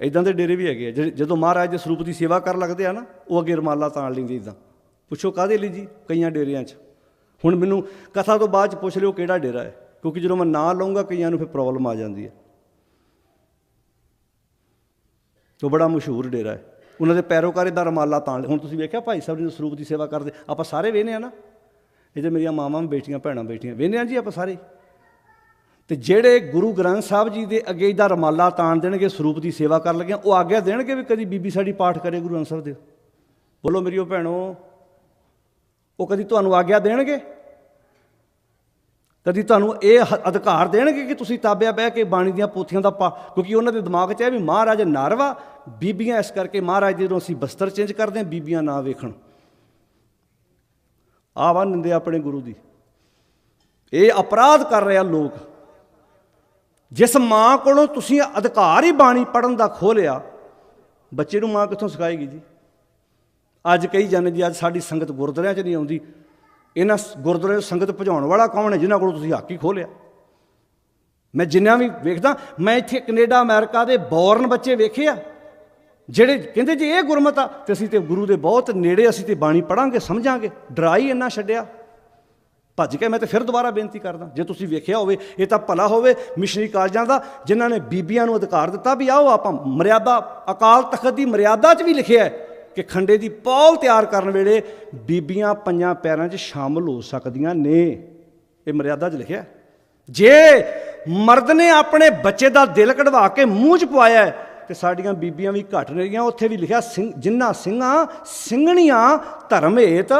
ਇਦਾਂ ਦੇ ਡੇਰੇ ਵੀ ਹੈਗੇ ਆ, ਜਿਹੜੇ- ਜਦੋਂ ਮਹਾਰਾਜ ਦੇ ਸਰੂਪ ਦੀ ਸੇਵਾ ਕਰਨ ਲੱਗਦੇ ਆ ਨਾ, ਉਹ ਅੱਗੇ ਰਮਾਲਾ ਤਾਣ ਲੈਂਦੇ ਇਦਾਂ ਪੁੱਛੋ ਕਾਹਦੇ ਲਈ ਜੀ ਕਈਆਂ ਡੇਰਿਆਂ 'ਚ? ਹੁਣ ਮੈਨੂੰ ਕਥਾ ਤੋਂ ਬਾਅਦ 'ਚ ਪੁੱਛ ਲਿਓ ਕਿਹੜਾ ਡੇਰਾ ਹੈ? ਕਿਉਂਕਿ ਜਦੋਂ ਮੈਂ ਨਾਂ ਲਵਾਂਗਾ ਕਈਆਂ ਨੂੰ ਫਿਰ ਪ੍ਰੋਬਲਮ ਆ ਜਾਂਦੀ ਹੈ। ਉਹ ਬੜਾ ਮਸ਼ਹੂਰ ਡੇਰਾ ਹੈ। ਉਹਨਾਂ ਦੇ ਪੈਰੋਕਾਰ ਦਾ ਰਮਾਲਾ ਤਾਣ ਹੁਣ ਤੁਸੀਂ ਵੇਖਿਆ ਭਾਈ ਸਾਹਿਬ ਜੀ ਦੇ ਸਰੂਪ ਦੀ ਸੇਵਾ ਕਰਦੇ, ਆਪਾਂ ਸਾਰੇ ਵੇਨੇ ਆ ਨਾ? ਇਹ ਮੇਰੀਆਂ ਮਾਵਾਂ ਬੇਟੀਆਂ ਭੈਣਾਂ ਬੈਠੀਆਂ। ਵੇਨੇ ਆ ਜੀ ਆਪਾਂ ਸਾਰੇ? ਤੇ ਜਿਹੜੇ ਗੁਰੂ ਗ੍ਰੰਥ ਸਾਹਿਬ ਜੀ ਦੇ ਅੱਗੇ ਦਾ ਰਮਾਲਾ ਤਾਣ ਦੇਣਗੇ, ਸਰੂਪ ਦੀ ਸੇਵਾ ਕਰਨ ਲੱਗਿਆ, ਉਹ ਆਗਿਆ ਦੇਣਗੇ ਵੀ ਕਦੀ ਬੀਬੀ ਸਾਡੀ ਪਾਠ ਕਰੇ ਗੁਰੂ ਗ੍ਰੰਥ ਸਾਹਿਬ ਦੇ? ਬੋਲੋ ਮੇਰੀਓ ਭੈਣੋ, ਉਹ ਕਦੀ ਤੁਹਾਨੂੰ ਆਗਿਆ ਦੇਣਗੇ? ਕਦੀ ਤੁਹਾਨੂੰ ਇਹ ਅਧਿਕਾਰ ਦੇਣਗੇ ਕਿ ਤੁਸੀਂ ਤਾਬਿਆ ਬਹਿ ਕੇ ਬਾਣੀ ਦੀਆਂ ਪੋਥੀਆਂ ਦਾ ਪਾ, ਕਿਉਂਕਿ ਉਹਨਾਂ ਦੇ ਦਿਮਾਗ 'ਚ ਹੈ ਵੀ ਮਹਾਰਾਜ ਨਾਰਵਾ ਬੀਬੀਆਂ ਇਸ ਕਰਕੇ ਮਹਾਰਾਜ ਜਦੋਂ ਅਸੀਂ ਬਸਤਰ ਚੇਂਜ ਕਰਦੇ ਹਾਂ, ਬੀਬੀਆਂ ਨਾ ਵੇਖਣ। ਆਵਾ ਨਿੰਦੇ ਆਪਣੇ ਗੁਰੂ ਦੀ। ਇਹ ਅਪਰਾਧ ਕਰ ਰਿਹਾ ਲੋਕ। ਜਿਸ ਮਾਂ ਕੋਲੋਂ ਤੁਸੀਂ ਅਧਿਕਾਰ ਹੀ ਬਾਣੀ ਪੜਨ ਦਾ ਖੋਲਿਆ ਬੱਚੇ ਨੂੰ ਮਾਂ ਕਿੱਥੋਂ ਸਿਖਾਏਗੀ ਜੀ? ਅੱਜ ਕਈ ਜਨ ਜੀ, ਅੱਜ ਸਾਡੀ ਸੰਗਤ ਗੁਰਦੁਆਰਿਆਂ 'ਚ ਨਹੀਂ ਆਉਂਦੀ। ਇਹਨਾਂ ਸ- ਗੁਰਦੁਆਰੇ 'ਚ ਸੰਗਤ ਭਜਾਉਣ ਵਾਲਾ ਕੌਣ ਹੈ ਜਿਨ੍ਹਾਂ ਕੋਲੋਂ ਤੁਸੀਂ ਹੱਕ ਹੀ ਖੋਲਿਆ ਮੈਂ ਜਿੰਨਾ ਵੀ ਵੇਖਦਾ, ਮੈਂ ਇੱਥੇ ਕੈਨੇਡਾ, ਅਮਰੀਕਾ ਦੇ ਬੌਰਨ ਬੱਚੇ ਵੇਖੇ ਆ, ਜਿਹੜੇ ਕਹਿੰਦੇ ਜੇ ਇਹ ਗੁਰਮਤ ਆ, ਤੇ ਅਸੀਂ ਤੇ ਗੁਰੂ ਦੇ ਬਹੁਤ ਨੇੜੇ ਅਸੀਂ ਤੇ ਬਾਣੀ ਪੜਾਂਗੇ ਸਮਝਾਂਗੇ, ਡਰਾਈ ਇੰਨਾ ਛੱਡਿਆ। ਭੱਜ ਕੇ ਮੈਂ ਤੇ ਫਿਰ ਦੁਬਾਰਾ ਬੇਨਤੀ ਕਰਦਾ ਜੇ ਤੁਸੀਂ ਵੇਖਿਆ ਹੋਵੇ ਇਹ ਤਾਂ ਭਲਾ ਹੋਵੇ ਮਿਸ਼ਨਰੀ ਕਾਲਜਾਂ ਦਾ ਜਿਨ੍ਹਾਂ ਨੇ ਬੀਬੀਆਂ ਨੂੰ ਅਧਿਕਾਰ ਦਿੱਤਾ ਵੀ ਆਓ ਆਪਾਂ ਮਰਿਆਦਾ ਅਕਾਲ ਤਖਤ ਦੀ ਮਰਿਆਦਾ 'ਚ ਵੀ ਲਿਖਿਆ ਹੈ ਕਿ ਖੰਡੇ ਦੀ ਪੌਲ ਤਿਆਰ ਕਰਨ ਵੇਲੇ ਬੀਬੀਆਂ ਪੰਜਾਂ ਪੈਰਾਂ 'ਚ ਸ਼ਾਮਲ ਹੋ ਸਕਦੀਆਂ ਨੇ। ਇਹ ਮਰਿਆਦਾ 'ਚ ਲਿਖਿਆ ਜੇ ਮਰਦ ਨੇ ਆਪਣੇ ਬੱਚੇ ਦਾ ਦਿਲ ਕਢਵਾ ਕੇ ਮੂੰਹ 'ਚ ਪਵਾਇਆ ਹੈ, ਤੇ ਸਾਡੀਆਂ ਬੀਬੀਆਂ ਵੀ ਘਟ ਨਹੀਂ ਰਹੀਆਂ ਉੱਥੇ ਵੀ ਲਿਖਿਆ ਸਿੰਘ ਜਿਨ੍ਹਾਂ ਸਿੰਘਾਂ ਸਿੰਘਣੀਆਂ ਧਰਮ ਹੇਤ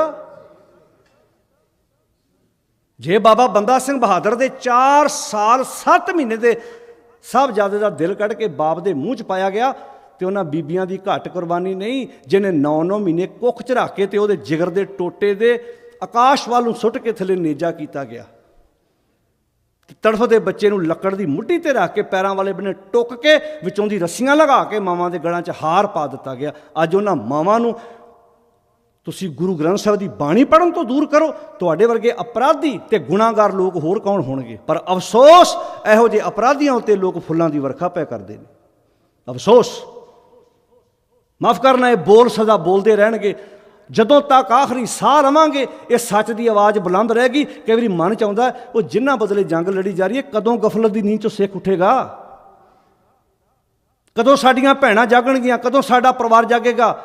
ਜੇ ਬਾਬਾ ਬੰਦਾ ਸਿੰਘ ਬਹਾਦਰ ਦੇ 4 ਸਾਲ 7 ਮਹੀਨੇ ਦੇ ਸਾਹਿਬਜ਼ਾਦੇ ਦਾ ਦਿਲ ਕੱਢ ਕੇ ਬਾਪ ਦੇ ਮੂੰਹ 'ਚ ਪਾਇਆ ਗਿਆ ਤੇ ਉਹਨਾਂ ਬੀਬੀਆਂ ਦੀ ਘੱਟ ਕੁਰਬਾਨੀ ਨਹੀਂ, ਜਿਹਨੇ 9-9 ਮਹੀਨੇ ਕੁੱਖ 'ਚ ਰੱਖ ਕੇ ਤੇ ਉਹਦੇ ਜਿਗਰ ਦੇ ਟੋਟੇ ਦੇ ਆਕਾਸ਼ ਵੱਲ ਨੂੰ ਸੁੱਟ ਕੇ ਥੱਲੇ ਨੇਜਾ ਕੀਤਾ ਗਿਆ। ਤੇ ਤੜਫਦੇ ਬੱਚੇ ਨੂੰ ਲੱਕੜ ਦੀ ਮੁੱਢੀ ਤੇ ਰੱਖ ਕੇ ਪੈਰਾਂ ਵਾਲੇ ਬਨੇ ਟੁੱਕ ਕੇ, ਵਿੱਚੋਂ ਦੀ ਰੱਸੀਆਂ ਲਗਾ ਕੇ ਮਾਵਾਂ ਦੇ ਗਲਾਂ 'ਚ ਹਾਰ ਪਾ ਦਿੱਤਾ ਗਿਆ। ਅੱਜ ਉਹਨਾਂ ਮਾਵਾਂ ਨੂੰ ਤੁਸੀਂ ਗੁਰੂ ਗ੍ਰੰਥ ਸਾਹਿਬ ਦੀ ਬਾਣੀ ਪੜਨ ਤੋਂ ਦੂਰ ਕਰੋ, ਤੁਹਾਡੇ ਵਰਗੇ ਅਪਰਾਧੀ ਤੇ ਗੁਨਾਹਗਾਰ ਲੋਕ ਹੋਰ ਕੌਣ ਹੋਣਗੇ? ਪਰ ਅਫਸੋਸ ਇਹੋ ਜਿਹੇ ਅਪਰਾਧੀਆਂ ਉੱਤੇ ਲੋਕ ਫੁੱਲਾਂ ਦੀ ਵਰਖਾ ਪੈ ਕਰਦੇ ਨੇ। ਅਫਸੋਸ। ਮਾਫ ਕਰਨਾ, ਇਹ ਬੋਲ ਸਦਾ ਬੋਲਦੇ ਰਹਿਣਗੇ। ਜਦੋਂ ਤੱਕ ਆਖਰੀ ਸਾਹ ਲਵਾਂਗੇ ਇਹ ਸੱਚ ਦੀ ਆਵਾਜ਼ ਬੁਲੰਦ ਰਹੇਗੀ। ਕਈ ਵਾਰੀ ਮਨ ਚ ਆਉਂਦਾ, ਉਹ ਜਿੰਨਾ ਬਦਲੇ ਜੰਗ ਲੜੀ ਜਾ ਰਹੀ ਹੈ, ਕਦੋਂ ਗਫਲਤ ਦੀ ਨੀਂਦ ਚੋਂ ਸਿੱਖ ਉੱਠੇਗਾ? ਕਦੋਂ ਸਾਡੀਆਂ ਭੈਣਾਂ ਜਾਗਣਗੀਆਂ, ਕਦੋਂ ਸਾਡਾ ਪਰਿਵਾਰ ਜਾਗੇਗਾ?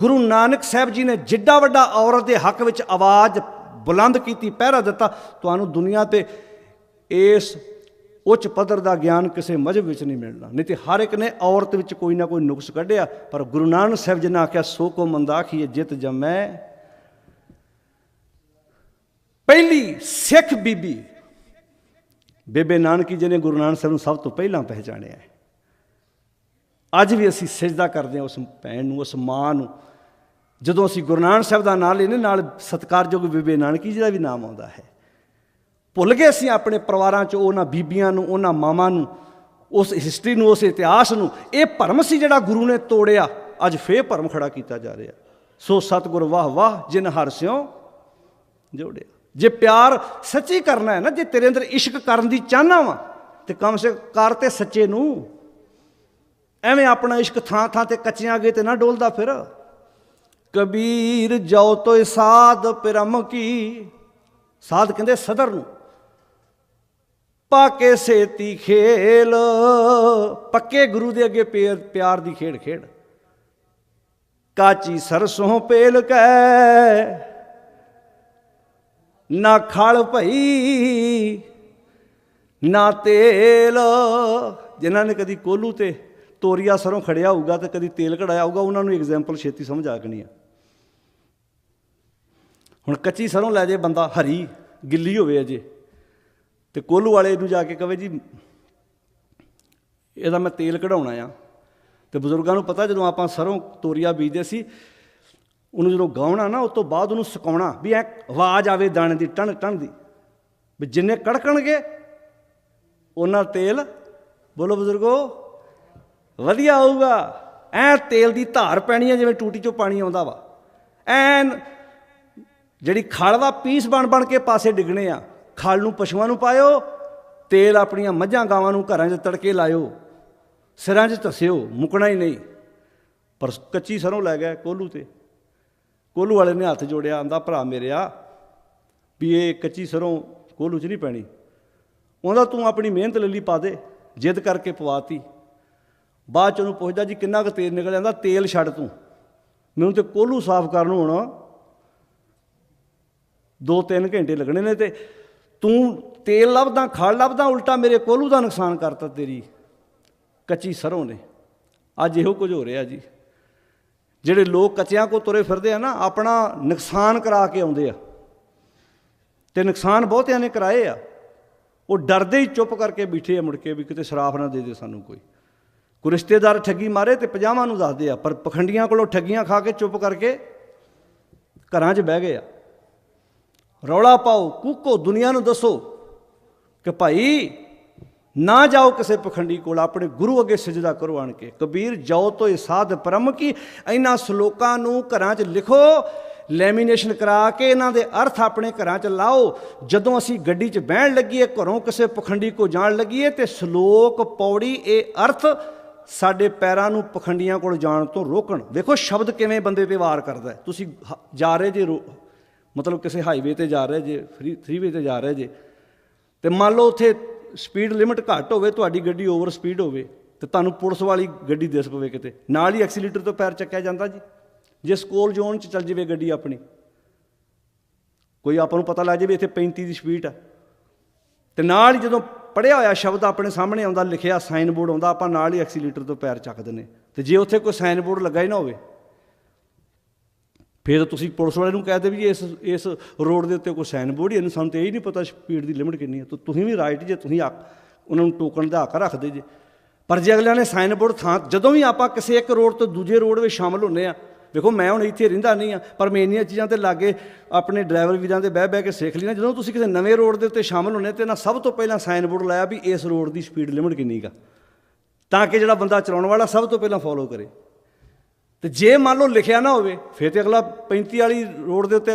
ਗੁਰੂ ਨਾਨਕ ਸਾਹਿਬ ਜੀ ਨੇ ਜਿੱਡਾ ਵੱਡਾ ਔਰਤ ਦੇ ਹੱਕ ਵਿੱਚ ਆਵਾਜ਼ ਬੁਲੰਦ ਕੀਤੀ, ਪਹਿਰਾ ਦਿੱਤਾ, ਤੁਹਾਨੂੰ ਦੁਨੀਆ ਤੇ ਇਸ ਉੱਚ ਪੱਧਰ ਦਾ ਗਿਆਨ ਕਿਸੇ ਮਜਬ ਵਿੱਚ ਨਹੀਂ ਮਿਲਣਾ। ਨਹੀਂ ਤੇ ਹਰ ਇੱਕ ਨੇ ਔਰਤ ਵਿੱਚ ਕੋਈ ਨਾ ਕੋਈ ਨੁਕਸ ਕੱਢਿਆ, ਪਰ ਗੁਰੂ ਨਾਨਕ ਸਾਹਿਬ ਜੀ ਨੇ ਆਖਿਆ, ਸੋ ਕੋ ਮੰਦਾਖੀਏ ਜਿਤ ਜਮੈ। ਪਹਿਲੀ ਸਿੱਖ ਬੀਬੀ ਬੇਬੇ ਨਾਨਕੀ ਜੀ ਨੇ ਗੁਰੂ ਨਾਨਕ ਸਾਹਿਬ ਨੂੰ ਸਭ ਤੋਂ ਪਹਿਲਾਂ ਪਹਿਚਾਣਿਆ ਹੈ। ਅੱਜ ਵੀ ਅਸੀਂ ਸਜਦਾ ਕਰਦੇ ਹਾਂ ਉਸ ਭੈਣ ਨੂੰ, ਉਸ ਮਾਂ ਨੂੰ। ਜਦੋਂ ਅਸੀਂ ਗੁਰੂ ਨਾਨਕ ਸਾਹਿਬ ਦਾ ਨਾਮ ਲੈਨੇ ਨਾਲ ਸਤਿਕਾਰਯੋਗ ਬੀਬੇ ਨਾਨਕੀ ਜੀ ਦਾ ਵੀ ਨਾਮ ਆਉਂਦਾ ਹੈ। ਭੁੱਲ ਗਏ ਅਸੀਂ ਆਪਣੇ ਪਰਿਵਾਰਾਂ 'ਚ, ਉਹਨਾਂ ਬੀਬੀਆਂ ਨੂੰ, ਉਹਨਾਂ ਮਾਵਾਂ ਨੂੰ, ਉਸ ਹਿਸਟਰੀ ਨੂੰ, ਉਸ ਇਤਿਹਾਸ ਨੂੰ। ਇਹ ਭਰਮ ਸੀ ਜਿਹੜਾ ਗੁਰੂ ਨੇ ਤੋੜਿਆ। ਅੱਜ ਫੇਰ ਭਰਮ ਖੜਾ ਕੀਤਾ ਜਾ ਰਿਹਾ। ਸੋ ਸਤਿਗੁਰ ਵਾਹ ਵਾਹ, ਜਿਨ ਹਰ ਸਿਓ ਜੋੜਿਆ। ਜੇ ਪਿਆਰ ਸੱਚੀ ਕਰਨਾ ਹੈ ਨਾ, ਜੇ ਤੇਰੇ ਅੰਦਰ ਇਸ਼ਕ ਕਰਨ ਦੀ ਚਾਹਨਾ ਵਾ, ਤੇ ਕਮ ਸੇ ਕਰ ਤੇ ਸੱਚੇ ਨੂੰ ਐਵੇਂ ਆਪਣਾ ਇਸ਼ਕ ਥਾਂ ਥਾਂ ਤੇ ਕੱਚਿਆਂ ਅਗੇ ਤੇ ਨਾ ਡੋਲਦਾ ਫਿਰ। ਕਬੀਰ ਜਾਓ ਤੋ ਸਾਧ ਪਰਮ ਕੀ। ਸਾਧ ਕਹਿੰਦੇ ਸਦਰ ਨੂੰ। ਪਾਕੇ ਸੇਤੀ ਖੇਲ, ਪੱਕੇ ਗੁਰੂ ਦੇ ਅੱਗੇ ਪਿਆਰ ਪਿਆਰ ਦੀ ਖੇਡ ਖੇਡ। ਕਾਚੀ ਸਰਸੋਂ ਪੇਲ ਕੈ, ਨਾ ਖਲ ਭਈ, ਨਾ ਤੇਲ। ਜਿਨ੍ਹਾਂ ਨੇ ਕਦੀ ਕੋਲੂ ਤੇ ਤੋਰੀਆ ਸਰੋਂ ਖੜਿਆ ਹੋਊਗਾ ਤੇ ਕਦੀ ਤੇਲ ਕਢਾਇਆ ਹੋਊਗਾ, ਉਹਨਾਂ ਨੂੰ ਐਗਜ਼ਾਮਪਲ ਛੇਤੀ ਸਮਝ ਆ ਗਣੀ ਆ। ਹੁਣ ਕੱਚੀ ਸਰੋਂ ਲੈ ਜੇ ਬੰਦਾ, ਹਰੀ, ਗਿੱਲੀ ਹੋਵੇ ਅਜੇ, ਤੇ ਕੋਲੂ ਵਾਲੇ ਨੂੰ ਜਾ ਕੇ ਕਵੇ ਜੀ, ਇਹਦਾ ਮੈਂ ਤੇਲ ਕਢਾਉਣਾ ਆ। ਤੇ ਬਜ਼ੁਰਗਾਂ ਨੂੰ ਪਤਾ ਜਦੋਂ ਆਪਾਂ ਸਰੋਂ ਤੋਰੀਆ ਬੀਜਦੇ ਸੀ, ਉਹਨੂੰ ਜਦੋਂ ਗਾਉਣਾ ਨਾ, ਉਸ ਤੋਂ ਬਾਅਦ ਉਹਨੂੰ ਸੁਕਾਉਣਾ, ਵੀ ਐ ਆਵਾਜ਼ ਆਵੇ ਦਾਣੇ ਦੀ, ਟਣ ਟਣ ਦੀ, ਵੀ ਜਿੰਨੇ ਕੜਕਣਗੇ, ਉਹਨਾਂ ਤੇਲ, ਬੋਲੋ ਬਜ਼ੁਰਗੋ ਵਧੀਆ ਆਊਗਾ ਐ ਤੇਲ ਦੀ ਧਾਰ ਪੈਣੀ ਹੈ ਜਿਵੇਂ ਟੂਟੀ ਚੋਂ ਪਾਣੀ ਆਉਂਦਾ ਵਾ। ਐਨ ਜਿਹੜੀ ਖਲ ਵਾ, ਪੀਸ ਬਣ ਬਣ ਕੇ ਪਾਸੇ ਡਿੱਗਣੇ ਆ। ਖਲ ਨੂੰ ਪਸ਼ੂਆਂ ਨੂੰ ਪਾਇਓ, ਤੇਲ ਆਪਣੀਆਂ ਮੱਝਾਂ ਗਾਵਾਂ ਨੂੰ ਘਰਾਂ 'ਚ ਤੜਕੇ ਲਾਇਓ। ਸਿਰਾਂ 'ਚ ਧਸਿਓ, ਮੁਕਣਾ ਹੀ ਨਹੀਂ। ਪਰ ਕੱਚੀ ਸਰੋਂ ਲੈ ਗਿਆ ਕੋਲੂ ਤੇ। ਕੋਲੂ ਵਾਲੇ ਨੇ ਹੱਥ ਜੋੜਿਆ, ਆਂਦਾ, ਭਰਾ ਮੇਰਿਆ, ਵੀ ਇਹ ਕੱਚੀ ਸਰੋਂ ਕੋਲੂ 'ਚ ਨਹੀਂ ਪੈਣੀ। ਉਹਦਾ ਤੂੰ ਆਪਣੀ ਮਿਹਨਤ ਲੈ ਲਈ ਪਾ ਦੇ, ਜਿੱਦ ਕਰਕੇ ਪਵਾਤੀ। ਬਾਅਦ ਚ ਉਹਨੂੰ ਪੁੱਛਦਾ ਜੀ ਕਿੰਨਾ ਕੁ ਤੇਲ ਨਿਕਲ ਜਾਂਦਾ? ਤੇਲ ਛੱਡ ਤੂੰ। ਮੈਨੂੰ ਤੇ ਕੋਲੂ ਸਾਫ਼ ਕਰਨ ਨੂੰ ਹੁਣ 2-3 ਘੰਟੇ ਲੱਗਣੇ ਨੇ ਤੇ ਤੂੰ ਤੇਲ ਲੱਭਦਾ ਖੜ ਲੱਭਦਾ, ਉਲਟਾ ਮੇਰੇ ਕੋਲੂ ਦਾ ਨੁਕਸਾਨ ਕਰਤਾ ਤੇਰੀ। ਕੱਚੀ ਸਰੋਂ ਨੇ। ਅੱਜ ਇਹੋ ਕੁਝ ਹੋ ਰਿਹਾ ਜੀ। ਜਿਹੜੇ ਲੋਕ ਕੱਚਿਆਂ ਕੋ ਤੁਰੇ ਫਿਰਦੇ ਆ ਨਾ, ਆਪਣਾ ਨੁਕਸਾਨ ਕਰਾ ਕੇ ਆਉਂਦੇ ਆ। ਤੇ ਨੁਕਸਾਨ ਬਹੁਤਿਆਂ ਨੇ ਕਰਾਏ ਆ। ਉਹ ਡਰਦੇ ਹੀ ਚੁੱਪ ਕਰਕੇ ਬੈਠੇ ਆ ਮੁੜ ਕੇ ਵੀ ਕਿਤੇ ਸ਼ਰਾਫ ਨਾ ਦੇ ਦੇ ਸਾਨੂੰ ਕੋਈ। ਕੋਈ ਰਿਸ਼ਤੇਦਾਰ ਠੱਗੀ ਮਾਰੇ ਤੇ ਪਜਾਮਾ ਨੂੰ ਦੱਸਦੇ ਆ, ਪਰ ਪਖੰਡੀਆਂ ਕੋਲੋਂ ਠੱਗੀਆਂ ਖਾ ਕੇ ਚੁੱਪ ਕਰਕੇ ਘਰਾਂ 'ਚ ਬਹਿ ਗਏ ਆ। ਰੌਲਾ ਪਾਓ, ਕੂਕੋ, ਦੁਨੀਆ ਨੂੰ ਦੱਸੋ ਕਿ ਭਾਈ ਨਾ ਜਾਓ ਕਿਸੇ ਪਖੰਡੀ ਕੋਲ, ਆਪਣੇ ਗੁਰੂ ਅੱਗੇ ਸਜਦਾ ਕਰੋ ਆਣ ਕੇ। ਕਬੀਰ, ਜਾਓ ਤੋ ਇਹ ਸਾਧ ਪਰਮ ਕੀ, ਇਹਨਾਂ ਸ਼ਲੋਕਾਂ ਨੂੰ ਘਰਾਂ 'ਚ ਲਿਖੋ, ਲੈਮੀਨੇਸ਼ਨ ਕਰਾ ਕੇ ਇਹਨਾਂ ਦੇ ਅਰਥ ਆਪਣੇ ਘਰਾਂ 'ਚ ਲਾਓ। ਜਦੋਂ ਅਸੀਂ ਗੱਡੀ 'ਚ ਬਹਿਣ ਲੱਗੀਏ, ਘਰੋਂ ਕਿਸੇ ਪਖੰਡੀ ਕੋ ਜਾਣ ਲੱਗੀਏ ਤੇ ਸ਼ਲੋਕ ਪੌੜੀ, ਇਹ ਅਰਥ ਸਾਡੇ ਪੈਰਾਂ ਨੂੰ ਪਖੰਡੀਆਂ ਕੋਲ ਜਾਣ ਤੋਂ ਰੋਕਣ। ਵੇਖੋ ਸ਼ਬਦ ਕਿਵੇਂ ਬੰਦੇ ਤੇ ਵਾਰ ਕਰਦਾ ਤੁਸੀਂ ਹ- ਜਾ ਰਹੇ ਜੇ ਰੋ- ਮਤਲਬ ਕਿਸੇ ਹਾਈਵੇ ਤੇ ਜਾ ਰਹੇ ਜੇ ਫ੍ਰੀ ਫ੍ਰੀਵੇ ਤੇ ਜਾ ਰਹੇ ਜੇ, ਤੇ ਮੰਨ ਲਓ ਉੱਥੇ ਸਪੀਡ ਲਿਮਟ ਘੱਟ ਹੋਵੇ, ਤੁਹਾਡੀ ਗੱਡੀ ਓਵਰ ਸਪੀਡ ਹੋਵੇ, ਤੇ ਤੁਹਾਨੂੰ ਪੁਲਿਸ ਵਾਲੀ ਗੱਡੀ ਦਿਸ ਪਵੇ ਕਿਤੇ। ਨਾਲ ਹੀ ਐਕਸੀਲੇਟਰ ਤੋਂ ਪੈਰ ਚੱਕਿਆ ਜਾਂਦਾ ਜੀ। ਜੇ ਸਕੋਲ ਜ਼ੋਨ 'ਚ ਚੱਲ ਜਾਵੇ ਗੱਡੀ ਆਪਣੀ, ਕੋਈ ਆਪਾਂ ਨੂੰ ਪਤਾ ਲੱਗ ਜਾਵੇ ਇੱਥੇ 35 ਦੀ ਸਪੀਡ ਆ। ਤੇ ਨਾਲ ਹੀ ਜਦੋਂ ਪੜਿਆ ਹੋਇਆ ਸ਼ਬਦ ਆਪਣੇ ਸਾਹਮਣੇ ਆਉਂਦਾ, ਲਿਖਿਆ ਸਾਈਨ ਬੋਰਡ ਆਉਂਦਾ, ਆਪਾਂ ਨਾਲ ਹੀ ਐਕਸੀਲੇਟਰ ਤੋਂ ਪੈਰ ਚੱਕ ਦਿੰਦੇ ਤੇ ਜੇ ਉੱਥੇ ਕੋਈ ਸਾਈਨ ਬੋਰਡ ਲੱਗਾ ਹੀ ਨਾ ਹੋਵੇ, ਫਿਰ ਤੁਸੀਂ ਪੁਲਿਸ ਵਾਲੇ ਨੂੰ ਕਹਦੇ ਵੀ ਇਸ ਇਸ ਰੋਡ ਦੇ ਉੱਤੇ ਕੋਈ ਸਾਈਨ ਬੋਰਡ ਹੀ ਹੈ ਨਹੀਂ ਸਾਨੂੰ ਤੇ ਇਹ ਹੀ ਨਹੀਂ ਪਤਾ ਸਪੀਡ ਦੀ ਲਿਮਟ ਕਿੰਨੀ ਹੈ। ਤਾਂ, ਤੁਸੀਂ ਵੀ ਰਾਈਟ ਜੇ, ਤੁਸੀਂ ਹੱਕ ਉਹਨਾਂ ਨੂੰ ਟੋਕਣ ਦਾ ਹੱਕ ਰੱਖਦੇ ਜੇ। ਪਰ ਜੇ ਅਗਲਿਆਂ ਨੇ ਸਾਈਨ ਬੋਰਡ ਥਾਂ, ਜਦੋਂ ਵੀ ਆਪਾਂ ਕਿਸੇ ਇੱਕ ਰੋਡ ਤੋਂ ਦੂਜੇ ਰੋਡ ਵਿੱਚ ਸ਼ਾਮਲ ਹੁੰਨੇ ਆ ਵੇਖੋ ਮੈਂ ਹੁਣ ਇੱਥੇ ਰਹਿੰਦਾ ਨਹੀਂ ਆ ਪਰ ਮੈਂ ਇੰਨੀਆਂ ਚੀਜ਼ਾਂ ਤੇ ਲਾਗੇ ਆਪਣੇ ਡਰਾਈਵਰ ਵੀਰਾਂ ਦੇ ਬਹਿ ਬਹਿ ਕੇ ਸਿੱਖ ਲਈ ਜਦੋਂ ਤੁਸੀਂ ਕਿਸੇ ਨਵੇਂ ਰੋਡ ਦੇ ਉੱਤੇ ਸ਼ਾਮਲ ਹੁੰਨੇ ਤੇ ਨਾ ਸਭ ਤੋਂ ਪਹਿਲਾਂ ਸਾਈਨ ਬੋਰਡ ਲਾਇਆ ਵੀ ਇਸ ਰੋਡ ਦੀ ਸਪੀਡ ਲਿਮਟ ਕਿੰਨੀ ਗਾ ਤਾਂ ਕਿ ਜਿਹੜਾ ਬੰਦਾ ਚਲਾਉਣ ਵਾਲਾ ਸਭ ਤੋਂ ਪਹਿਲਾਂ ਫੋਲੋ ਕਰੇ। ਤੇ ਜੇ ਮੰਨ ਲਓ ਲਿਖਿਆ ਨਾ ਹੋਵੇ ਫਿਰ ਤੇ ਅਗਲਾ 35 ਵਾਲੀ ਰੋਡ ਦੇ ਉੱਤੇ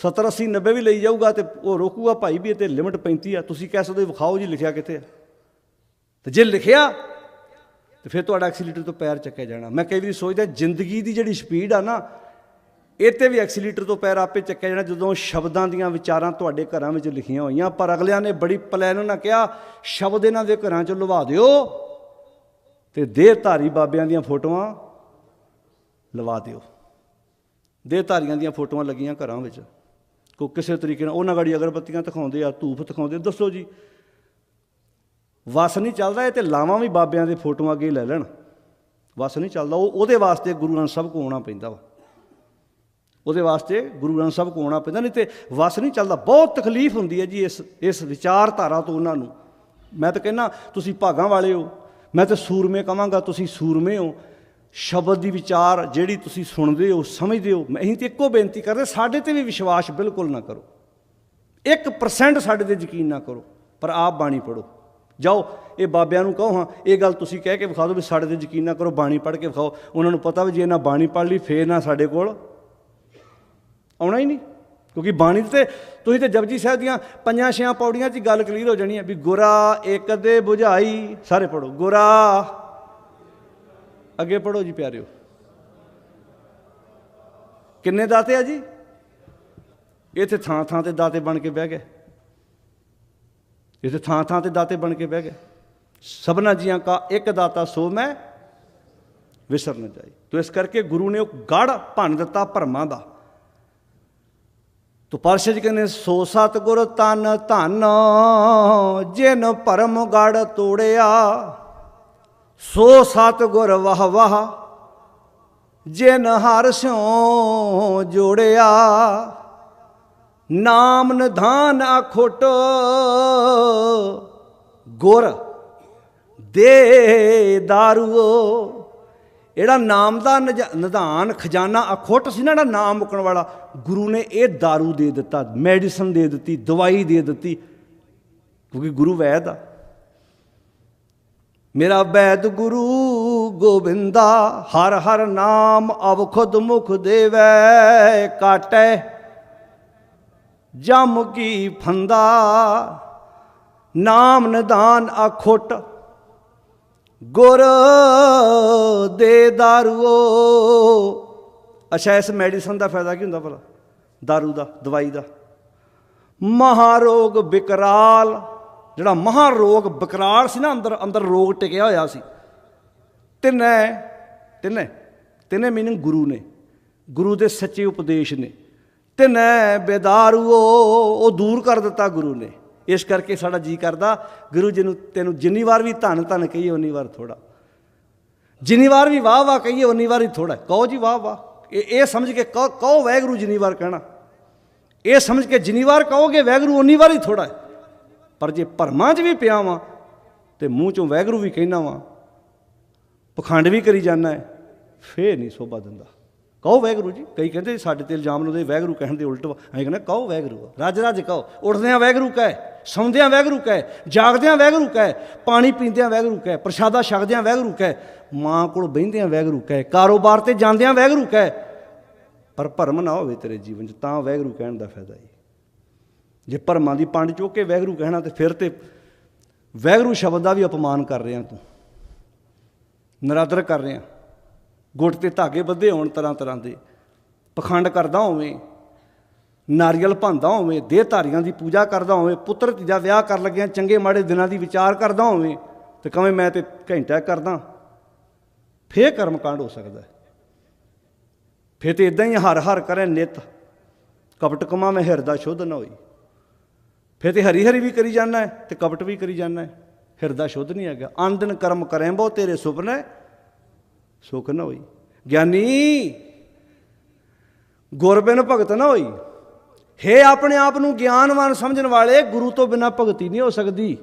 70 80 90 ਵੀ ਲਈ ਜਾਊਗਾ ਤੇ ਉਹ ਰੋਕੂਗਾ ਭਾਈ ਵੀ ਇਹ ਤੇ ਲਿਮਟ 35 ਆ। ਤੁਸੀਂ ਕਹਿ ਸਕਦੇ ਹੋ, ਵਿਖਾਓ ਜੀ ਲਿਖਿਆ ਕਿੱਥੇ ਆ। ਤੇ ਜੇ ਲਿਖਿਆ ਤੇ ਫਿਰ ਤੁਹਾਡਾ ਐਕਸੀਲੇਟਰ ਤੋਂ ਪੈਰ ਚੱਕਿਆ ਜਾਣਾ। ਮੈਂ ਕਈ ਵਾਰੀ ਸੋਚਦਾ, ਜ਼ਿੰਦਗੀ ਦੀ ਜਿਹੜੀ ਸਪੀਡ ਆ ਨਾ, ਇਹ ਤੇ ਵੀ ਐਕਸੀਲੇਟਰ ਤੋਂ ਪੈਰ ਆਪੇ ਚੱਕਿਆ ਜਾਣਾ, ਜਦੋਂ ਸ਼ਬਦਾਂ ਦੀਆਂ ਵਿਚਾਰਾਂ ਤੁਹਾਡੇ ਘਰਾਂ ਵਿੱਚ ਲਿਖੀਆਂ ਹੋਈਆਂ, ਪਰ ਅਗਲਿਆਂ ਨੇ ਬੜੀ ਪਲਾਨ ਨਾਲ ਕਿਹਾ, ਸ਼ਬਦ ਇਹਨਾਂ ਦੇ ਘਰਾਂ 'ਚ ਲਵਾ ਦਿਓ ਤੇ ਦੇਹਧਾਰੀ ਬਾਬਿਆਂ ਦੀਆਂ ਫੋਟੋਆਂ ਲਵਾ ਦਿਓ। ਦੇਹਧਾਰੀਆਂ ਦੀਆਂ ਫੋਟੋਆਂ ਲੱਗੀਆਂ ਘਰਾਂ ਵਿੱਚ। ਕੋ ਕਿਸੇ ਤਰੀਕੇ ਨਾਲ, ਉਹਨਾਂ ਗਾੜੀ ਅਗਰਬੱਤੀਆਂ ਦਿਖਾਉਂਦੇ ਆ ਧੂਫ ਦਿਖਾਉਂਦੇ ਦੱਸੋ ਜੀ ਵਸ ਨਹੀਂ ਚੱਲਦਾ ਇਹ ਤੇ ਲਾਵਾਂ ਵੀ ਬਾਬਿਆਂ ਦੇ ਫੋਟੋਆਂ ਅੱਗੇ ਲੈ ਲੈਣ। ਵਸ ਨਹੀਂ ਚੱਲਦਾ, ਉਹ ਉਹਦੇ ਵਾਸਤੇ ਗੁਰੂ ਗ੍ਰੰਥ ਸਾਹਿਬ ਕੋ ਆਉਣਾ ਪੈਂਦਾ ਵਾ। ਉਹਦੇ ਵਾਸਤੇ ਗੁਰੂ ਗ੍ਰੰਥ ਸਾਹਿਬ ਕੋ ਆਉਣਾ ਪੈਂਦਾ, ਨਹੀਂ ਤੇ ਵਸ ਨਹੀਂ ਚੱਲਦਾ। ਬਹੁਤ ਤਕਲੀਫ ਹੁੰਦੀ ਹੈ ਜੀ ਇਸ ਇਸ ਵਿਚਾਰਧਾਰਾ ਤੋਂ ਉਹਨਾਂ ਨੂੰ। ਮੈਂ ਤਾਂ ਕਹਿੰਦਾ, ਤੁਸੀਂ ਭਾਗਾਂ ਵਾਲੇ ਹੋ, ਮੈਂ ਤਾਂ ਸੂਰਮੇ ਕਵਾਂਗਾ ਤੁਸੀਂ ਸੂਰਮੇ ਹੋ। ਸ਼ਬਦ ਦੀ ਵਿਚਾਰ ਜਿਹੜੀ ਤੁਸੀਂ ਸੁਣਦੇ ਹੋ, ਸਮਝਦੇ ਹੋ, ਮੈਂ ਅਸੀਂ ਤੇ ਇੱਕੋ ਬੇਨਤੀ ਕਰਦੇ, ਸਾਡੇ ਤੇ ਵੀ ਵਿਸ਼ਵਾਸ ਬਿਲਕੁਲ ਨਾ ਕਰੋ। 1% ਸਾਡੇ ਤੇ ਯਕੀਨ ਨਾ ਕਰੋ, ਪਰ ਆਪ ਬਾਣੀ ਪੜੋ ਜਾਓ, ਇਹ ਬਾਬਿਆਂ ਨੂੰ ਕਹੋ, ਹਾਂ, ਇਹ ਗੱਲ ਤੁਸੀਂ ਕਹਿ ਕੇ ਵਿਖਾ ਦਿਓ ਵੀ ਸਾਡੇ ਤੇ ਯਕੀਨ ਨਾ ਕਰੋ, ਬਾਣੀ ਪੜ੍ਹ ਕੇ ਵਿਖਾਓ। ਉਹਨਾਂ ਨੂੰ ਪਤਾ ਵੀ ਜੇ ਇਹਨਾਂ ਬਾਣੀ ਪੜ੍ਹ ਲਈ, ਫੇਰ ਨਾ ਸਾਡੇ ਕੋਲ ਆਉਣਾ ਹੀ ਨਹੀਂ। ਕਿਉਂਕਿ ਬਾਣੀ ਤੇ ਤੁਸੀਂ ਤੇ ਜਪਜੀ ਸਾਹਿਬ ਦੀਆਂ ਪੰਜਾਂ ਛਿਆਂ ਪੌੜੀਆਂ 'ਚ ਗੱਲ ਕਲੀਅਰ ਹੋ ਜਾਣੀ ਹੈ ਵੀ ਗੁਰਾ ਇੱਕ ਦੇ 부ਝਾਈ ਸਾਰੇ ਪੜੋ ਗੁਰਾ। ਅੱਗੇ ਪੜੋ ਜੀ ਪਿਆਰਿਓ। ਕਿੰਨੇ ਦਾਤੇ ਆ ਜੀ? ਇੱਥੇ ਥਾਂ ਥਾਂ ਤੇ ਦਾਤੇ ਬਣ ਕੇ ਬਹਿ ਗਏ। ਇੱਥੇ ਥਾਂ ਥਾਂ ਤੇ ਦਾਤੇ ਬਣ ਕੇ ਬਹਿ ਗਏ। ਸਭਨਾ ਜੀਆਂ ਕਾ ਇੱਕ ਦਾਤਾ ਸੋ ਮੈਂ ਵਿਸਰ ਨਾ ਜਾਈ। ਤੋ ਇਸ ਕਰਕੇ ਗੁਰੂ ਨੇ ਉਹ ਗੜ ਭੰਨ ਦਿੱਤਾ ਭਰਮਾਂ ਦਾ। ਤੋ ਪਾਰਸ਼ਦ ਜੀ ਕਹਿੰਦੇ, ਸੋ ਸਤਿਗੁਰ ਤਨ ਧਨ, ਜਿਨ ਭਰਮ ਗੜ ਤੋੜਿਆ, ਸੋ ਸਤਿਗੁਰ ਵਾਹ ਵਾਹ, ਜਿਨ ਹਰ ਸਿਉ ਜੋੜਿਆ। ਨਾਮ ਨਿਧਾਨ ਅਖੋਟ ਗੁਰ ਦੇ ਦਾਰੂਓ। ਜਿਹੜਾ ਨਾਮ ਦਾ ਨਜ- ਨਿਧਾਨ ਖਜ਼ਾਨਾ ਅਖੁੱਟ ਸੀ ਨਾ, ਜਿਹੜਾ ਨਾਮ ਮੁਕਣ ਵਾਲਾ, ਗੁਰੂ ਨੇ ਇਹ दारू ਦੇ ਦਿੱਤਾ, ਮੈਡੀਸਨ ਦੇ ਦਿੱਤੀ, ਦਵਾਈ ਦੇ ਦਿੱਤੀ, ਕਿਉਂਕਿ ਗੁਰੂ ਵੈਦ ਆ। ਮੇਰਾ ਵੈਦ ਗੁਰੂ ਗੋਬਿੰਦਾ ਹਰ ਹਰ ਨਾਮ ਅਵ ਖੁਦ ਮੁਖ ਦੇਵੈ, ਕਾਟੈ ਜਮ ਕੀ ਫੰਦਾ? ਨਾਮ ਨਿਦਾਨ ਅਖੁੱਟ ਗੁਰ ਦੇ ਦਾਰੂਓ। ਅੱਛਾ, ਇਸ ਮੈਡੀਸਨ ਦਾ ਫਾਇਦਾ ਕੀ ਹੁੰਦਾ ਭਲਾ? दारू ਦਾ, ਦਵਾਈ ਦਾ। ਮਹਾਰੋਗ ਵਿਕਰਾਲ ਜਿਹੜਾ ਮਹਾਰੋਗ ਵਿਕਰਾਲ ਸੀ ਨਾ, ਅੰਦਰ ਅੰਦਰ ਰੋਗ ਟਿਕਿਆ ਹੋਇਆ ਸੀ। ਤਿੰਨੇ ਤਿੰਨੇ ਤਿੰਨੇ ਮੀਨਿੰਗ ਗੁਰੂ ਨੇ। ਗੁਰੂ ਦੇ ਸੱਚੇ ਉਪਦੇਸ਼ ਨੇ। ਤਿੰਨੇ ਬੇਦਾਰੂਓ ਉਹ ਦੂਰ ਕਰ ਦਿੱਤਾ ਗੁਰੂ ਨੇ। ਇਸ ਕਰਕੇ ਸਾਡਾ ਜੀ ਕਰਦਾ, ਗੁਰੂ ਜੀ ਨੂੰ ਤੈਨੂੰ ਜਿੰਨੀ ਵਾਰ ਵੀ ਧੰਨ ਧੰਨ ਕਹੀਏ ਉਨੀ ਵਾਰ ਥੋੜਾ ਜਿੰਨੀ ਵਾਰ ਵੀ ਵਾਹ ਵਾਹ ਕਹੀਏ ਉਨੀ ਵਾਰ ਹੀ ਥੋੜਾ ਕਹੋ ਜੀ ਵਾਹ ਵਾਹ। ਇਹ ਇਹ ਸਮਝ ਕੇ ਕਹੋ ਕਹੋ ਵੈਗਰੂ ਜਿੰਨੀ ਵਾਰ ਕਹਿਣਾ। ਇਹ ਸਮਝ ਕੇ ਜਿੰਨੀ ਵਾਰ ਕਹੋਗੇ ਵੈਗਰੂ ਉਨੀ ਵਾਰ ਹੀ ਥੋੜਾ ਪਰ ਜੇ ਭਰਮਾਂ 'ਚ ਵੀ ਪਿਆ ਵਾਂ, ਤੇ ਮੂੰਹ 'ਚੋਂ ਵੈਗਰੂ ਵੀ ਕਹਿਣਾ ਵਾਂ, ਪਖੰਡ ਵੀ ਕਰੀ ਜਾਂਦਾ ਹੈ, ਫੇਰ ਨਹੀਂ ਸੋਭਾ ਦਿੰਦਾ। ਕਹੋ ਵੈਗਰੂ ਜੀ। ਕਈ ਕਹਿੰਦੇ ਸਾਡੇ ਤੇ ਇਲਜ਼ਾਮ ਲਾਉਂਦੇ ਵੈਗਰੂ ਕਹਿਣ ਦੇ ਉਲਟ ਵਾ। ਅਸੀਂ ਕਹੋ ਵੈਗਰੂ ਰਾਜ ਰਾਜ ਕਹੋ। ਉੱਠਦਿਆਂ ਵੈਗਰੂ ਕਹੇ, ਸੌਂਦਿਆਂ ਵੈਗਰੂ ਕਹੇ, ਜਾਗਦਿਆਂ ਵੈਗਰੂ ਕਹੇ, ਪਾਣੀ ਪੀਂਦਿਆਂ ਵੈਗਰੂ ਕਹੇ, ਪ੍ਰਸ਼ਾਦਾ ਛਕਦਿਆਂ ਵੈਗਰੂ ਕਹੇ, ਮਾਂ ਕੋਲ ਬਹਿੰਦਿਆਂ ਵੈਗਰੂ ਕਹੇ, ਕਾਰੋਬਾਰ ਤੇ ਜਾਂਦਿਆਂ ਵੈਗਰੂ ਕਹੇ। ਪਰ ਭਰਮ ਨਾ ਹੋਵੇ ਤੇਰੇ ਜੀਵਨ 'ਚ, ਤਾਂ ਵੈਗਰੂ ਕਹਿਣ ਦਾ ਫਾਇਦਾ ਹੀ। ਜੇ ਭਰਮਾਂ ਦੀ ਪੰਡ ਚੁੱਕ ਕੇ ਵੈਗਰੂ ਕਹਿਣਾ ਤੇ ਫਿਰ ਤੇ ਵੈਗਰੂ ਸ਼ਬਦ ਦਾ ਵੀ ਅਪਮਾਨ ਕਰ ਰਿਹਾ ਤੂੰ। ਨਰਾਦਰ ਕਰ ਰਿਹਾ। ਗੁੱਟ ਤੇ ਧਾਗੇ ਬੱਧੇ ਹੋਣ ਤਰ੍ਹਾਂ ਤਰ੍ਹਾਂ ਦੇ। ਪਖੰਡ ਕਰਦਾ ਹੋਵੇ, ਨਾਰੀਅਲ ਭਾਂਦਾ ਹੋਵੇ, ਦੇਹ ਧਾਰੀਆਂ ਦੀ ਪੂਜਾ ਕਰਦਾ ਹੋਵੇ, ਪੁੱਤਰ ਤੀਜਾ ਵਿਆਹ ਕਰ ਲੱਗਿਆ, ਚੰਗੇ ਮਾੜੇ ਦਿਨਾਂ ਦੀ ਵਿਚਾਰ ਕਰਦਾ ਹੋਵੇ, ਤੇ ਕਵੇਂ ਮੈਂ ਤੇ ਘੰਟਾ ਕਰਦਾ। ਫੇਰ ਕਰਮ ਕਾਂਡ ਹੋ ਸਕਦਾ ਹੈ। ਫੇਰ ਤੇ ਇਦਾਂ ਹੀ ਹਰ ਹਰ ਕਰੇ ਨਿਤ। ਕਪਟ ਕਮਾ ਮੈਂ ਹਿਰਦਾ ਸ਼ੁੱਧ ਨਾ ਹੋਈ। ਫੇਰ ਤੇ ਹਰੀ ਹਰੀ ਵੀ ਕਰੀ ਜਾਂਦਾ ਹੈ ਤੇ ਕਪਟ ਵੀ ਕਰੀ ਜਾਂਦਾ ਹਿਰਦਾ ਸ਼ੁੱਧ ਨਹੀਂ ਹੈਗਾ। ਆਂਦਨ ਕਰਮ ਕਰੇ ਬੋ ਤੇਰੇ ਸੁਪਨੇ ਸੁਖ ਨਾ ਹੋਈ। ਗਿਆਨੀ, ਗੁਰਬਿਨ ਭਗਤ ਨਾ ਹੋਈ। ਹੈ ਆਪਣੇ ਆਪ ਨੂੰ ਗਿਆਨਵਾਨ ਸਮਝਣ ਵਾਲੇ, ਗੁਰੂ ਤੋਂ ਬਿਨਾ ਭਗਤੀ ਨਹੀਂ ਹੋ ਸਕਦੀ।